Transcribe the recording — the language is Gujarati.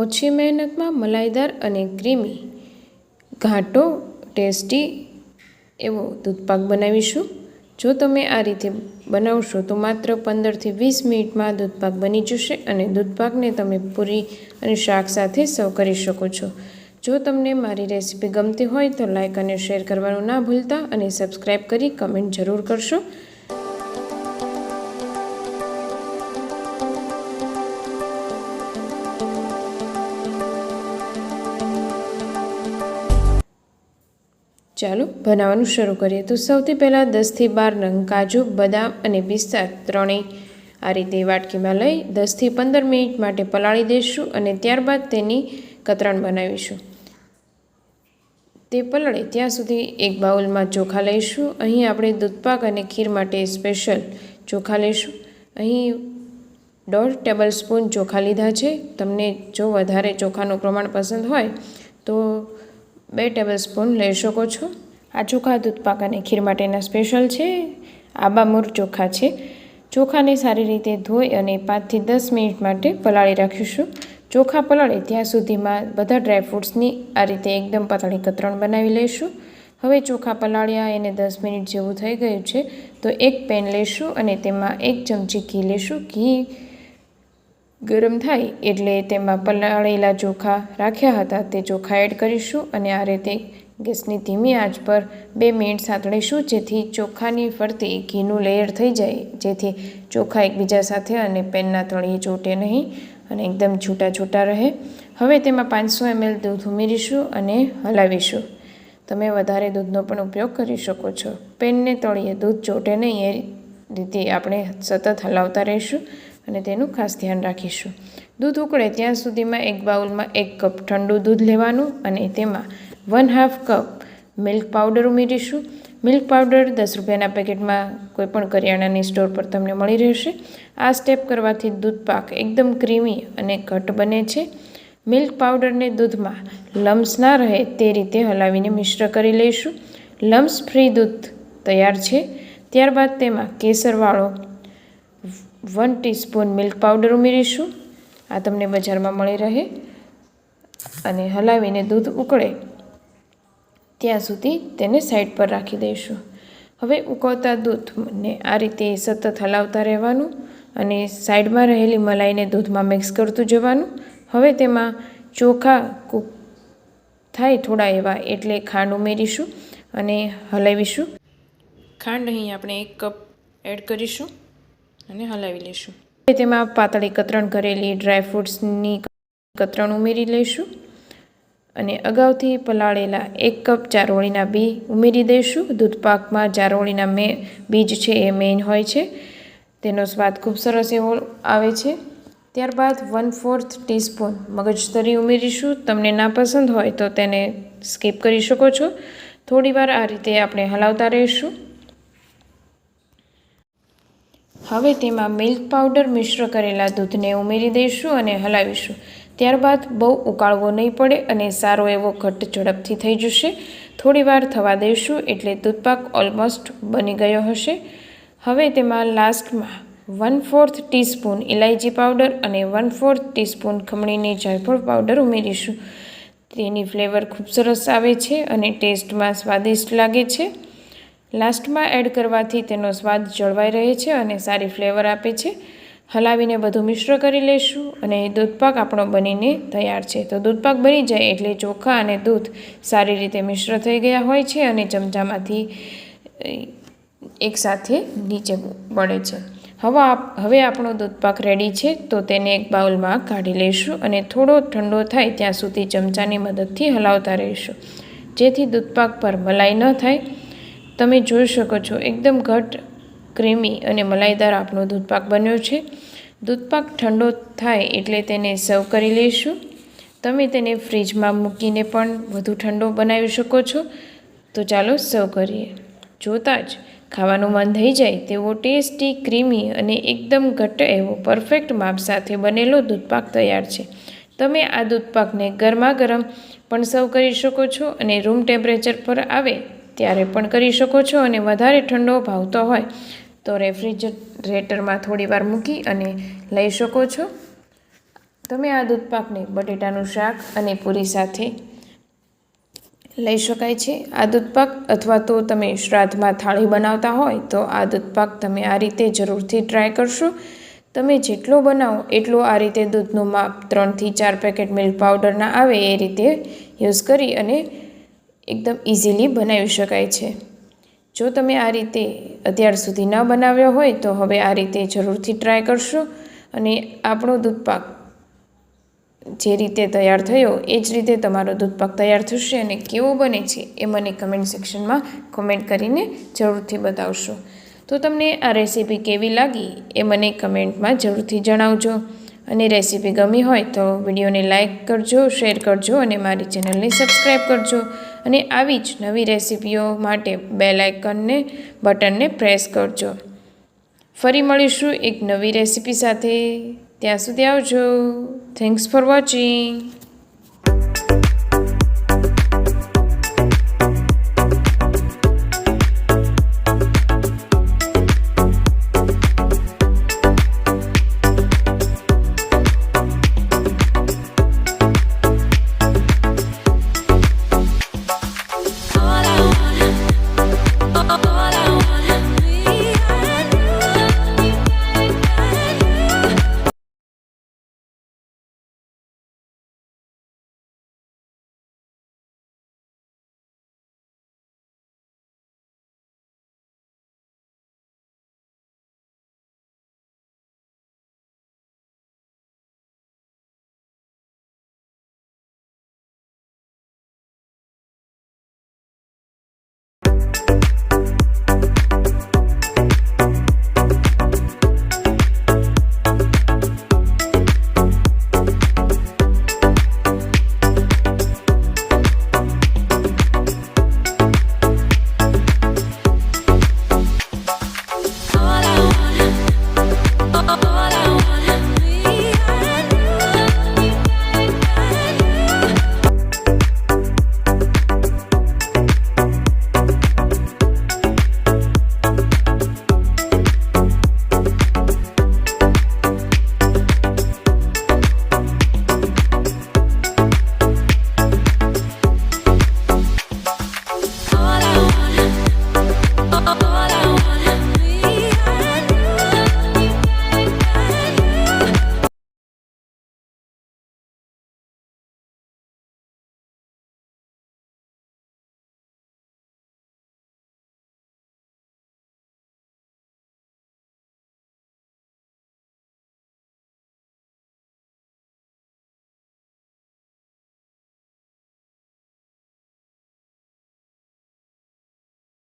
ઓછી મહેનતમાં મલાઈદાર અને ક્રીમી, ઘાટો, ટેસ્ટી એવો દૂધપાક બનાવીશું. જો તમે આ રીતે બનાવશો તો માત્ર પંદરથી વીસ મિનિટમાં દૂધપાક બની જશે અને દૂધપાકને તમે પૂરી અને શાક સાથે સર્વ કરી શકો છો. જો તમને મારી રેસીપી ગમતી હોય તો લાઇક અને શેર કરવાનું ના ભૂલતા અને સબસ્ક્રાઈબ કરી કમેન્ટ જરૂર કરશો. ચાલો બનાવવાનું શરૂ કરીએ. તો સૌથી પહેલાં દસથી બાર નંગ કાજુ, બદામ અને પિસ્તા ત્રણેય આ રીતે વાટકીમાં લઈ દસથી પંદર મિનિટ માટે પલાળી દઈશું અને ત્યારબાદ તેની કતરણ બનાવીશું. તે પલળે ત્યાં સુધી એક બાઉલમાં ચોખા લઈશું. અહીં આપણે દૂધપાક અને ખીર માટે સ્પેશિયલ ચોખા લઈશું. અહીં દોઢ ટેબલ સ્પૂન ચોખા લીધા છે. તમને જો વધારે ચોખાનું પ્રમાણ પસંદ હોય તો બે ટેબલ સ્પૂન લઈ શકો છો. આ ચોખા દૂધપાક અને ખીર માટેના સ્પેશિયલ છે. આબામૂર ચોખા છે. ચોખાને સારી રીતે ધોઈ અને પાંચથી દસ મિનિટ માટે પલાળી રાખીશું. ચોખા પલાળે ત્યાં સુધીમાં બધા ડ્રાયફ્રૂટ્સની આ રીતે એકદમ પાતળી કતરણ બનાવી લઈશું. હવે ચોખા પલાળ્યા એને દસ મિનિટ જેવું થઈ ગયું છે. તો એક પેન લઈશું અને તેમાં એક ચમચી ઘી લઈશું. ઘી ગરમ થાય એટલે તેમાં પલાળેલા ચોખા રાખ્યા હતા. તે ચોખા એડ કરીશું અને આ રીતે ગેસની ધીમી આંચ પર બે મિનિટ સાંતળીશું, જેથી ચોખાની ફરતી ઘીનું લેયર થઈ જાય, જેથી ચોખા એકબીજા સાથે અને પેનના તળિયે ચોટે નહીં અને એકદમ છૂટા છૂટા રહે. હવે તેમાં પાંચસો એમએલ દૂધ ઉમેરીશું અને હલાવીશું. તમે વધારે દૂધનો પણ ઉપયોગ કરી શકો છો. પેનને તળિયે દૂધ ચોટે નહીં, એ રીતે આપણે સતત હલાવતા રહીશું. અને તેનું ખાસ ધ્યાન રાખીશું. દૂધ ઉકળે ત્યાં સુધીમાં એક બાઉલમાં એક કપ ઠંડુ દૂધ લેવાનું અને તેમાં one half cup milk powder ઉમેરીશું. મિલ્ક પાવડર દસ રૂપિયાના પેકેટમાં કોઈપણ કરિયાણાની સ્ટોર પર તમને મળી રહેશે. આ સ્ટેપ કરવાથી દૂધ પાક એકદમ ક્રીમી અને ઘટ બને છે. મિલ્ક પાવડરને દૂધમાં લમ્સ ના રહે તે રીતે હલાવીને મિશ્ર કરી લઈશું. લમ્સ ફ્રી દૂધ તૈયાર છે. ત્યારબાદ તેમાં કેસરવાળો વન ટીસ્પૂન મિલ્ક પાવડર ઉમેરીશું. આ તમને બજારમાં મળી રહે અને હલાવીને દૂધ ઉકળે. ત્યાં સુધી તેને સાઈડ પર રાખી દઈશું. હવે ઉકળતા દૂધને આ રીતે સતત હલાવતા રહેવાનું અને સાઈડમાં રહેલી મલાઈને દૂધમાં મિક્સ કરતું જવાનું. હવે તેમાં ચોખા કૂક થાય થોડા એવા એટલે ખાંડ ઉમેરીશું અને હલાવીશું. ખાંડ અહીં આપણે એક કપ એડ કરીશું. અને હલાવી લઈશું. તેમાં પાતળી કતરણ કરેલી ડ્રાયફ્રૂટ્સની કતરણ ઉમેરી લઈશું અને અગાઉથી પલાળેલા એક કપ ચારોળીના બી ઉમેરી દઈશું. દૂધપાકમાં ચારોળીના મે, બીજ છે એ મેઇન હોય છે. તેનો સ્વાદ ખૂબ સરસ એવો આવે છે. ત્યારબાદ વન ફોર્થ ટીસ્પૂન મગજતરી ઉમેરીશું. તમને ના પસંદ હોય તો તેને સ્કીપ કરી શકો છો. થોડીવાર આ રીતે આપણે હલાવતા રહીશું. હવે તેમાં મિલ્ક પાવડર મિશ્ર કરેલા દૂધને ઉમેરી દઈશું અને હલાવીશું. ત્યારબાદ બહુ ઉકાળવો નહીં પડે અને સારો એવો ઘટ્ટ ઝડપથી થઈ જશે. થોડીવાર થવા દઈશું એટલે દૂધપાક ઓલમોસ્ટ બની ગયો હશે. હવે તેમાં લાસ્ટમાં વન ફોર્થ ટીસ્પૂન ઇલાયચી પાવડર અને વન ફોર્થ ટીસ્પૂન ખમણીની જાયફળ પાવડર ઉમેરીશું. તેની ફ્લેવર ખૂબ સરસ આવે છે અને ટેસ્ટમાં સ્વાદિષ્ટ લાગે છે. લાસ્ટમાં એડ કરવાથી તેનો સ્વાદ જળવાઈ રહે છે અને સારી ફ્લેવર આપે છે. હલાવીને બધું મિશ્ર કરી લઈશું અને દૂધપાક આપણો બનીને તૈયાર છે. તો દૂધપાક બની જાય એટલે ચોખા અને દૂધ સારી રીતે મિશ્ર થઈ ગયા હોય છે અને ચમચામાંથી એકસાથે નીચે પડે છે. હવે હવે આપણો દૂધપાક રેડી છે તો તેને એક બાઉલમાં કાઢી લઈશું અને થોડો ઠંડો થાય ત્યાં સુધી ચમચાની મદદથી હલાવતા રહીશું. જેથી દૂધપાક પર મલાઈ ન થાય. તમે જોઈ શકો છો, એકદમ ઘટ, ક્રીમી અને મલાઈદાર આપણો દૂધપાક બન્યો છે. દૂધપાક ઠંડો થાય એટલે તેને સર્વ કરી લઈશું. તમે તેને ફ્રીજમાં મૂકીને પણ વધુ ઠંડો બનાવી શકો છો. તો ચાલો સર્વ કરીએ. જોતાં જ ખાવાનું મન થઈ જાય તેવો ટેસ્ટી, ક્રીમી અને એકદમ ઘટ્ટ એવો પરફેક્ટ માપ સાથે બનેલો દૂધપાક તૈયાર છે. તમે આ દૂધપાકને ગરમા ગરમ પણ સર્વ કરી શકો છો અને રૂમ ટેમ્પરેચર પર આવે ત્યારે પણ કરી શકો છો અને વધારે ઠંડો ભાવતો હોય તો રેફ્રિજરેટરમાં થોડી વાર મૂકી અને લઈ શકો છો. તમે આ દૂધ પાકને બટેટાનું શાક અને પૂરી સાથે લઈ શકાય છે. આ દૂધપાક અથવા તો તમે શ્રાદ્ધમાં થાળી બનાવતા હોય તો આ દૂધપાક તમે આ રીતે જરૂરથી ટ્રાય કરશો. તમે જેટલો બનાવો એટલો આ રીતે દૂધનું માપ ત્રણથી ચાર પેકેટ મિલ્ક પાવડરના આવે એ રીતે યુઝ કરી અને એકદમ ઇઝીલી બનાવી શકાય છે. જો તમે આ રીતે અત્યાર સુધી ન બનાવ્યો હોય તો હવે આ રીતે જરૂરથી ટ્રાય કરશો અને આપણો દૂધપાક જે રીતે તૈયાર થયો એ જ રીતે તમારો દૂધપાક તૈયાર થશે અને કેવો બને છે એ મને કમેન્ટ સેક્શનમાં કમેન્ટ કરીને જરૂરથી બતાવશો. તો તમને આ રેસીપી કેવી લાગી એ મને કમેન્ટમાં જરૂરથી જણાવજો. અને રેસીપી ગમી હોય તો વિડીયોને લાઇક કરજો શેર કરજો અને મારી ચેનલને સબસ્ક્રાઈબ કરજો. અને આવી જ નવી રેસીપીઓ માટે બેલ આઇકનને બટનને પ્રેસ કરજો. ફરી મળીશું એક નવી રેસીપી સાથે. ત્યાં સુધી આવજો. Thanks for watching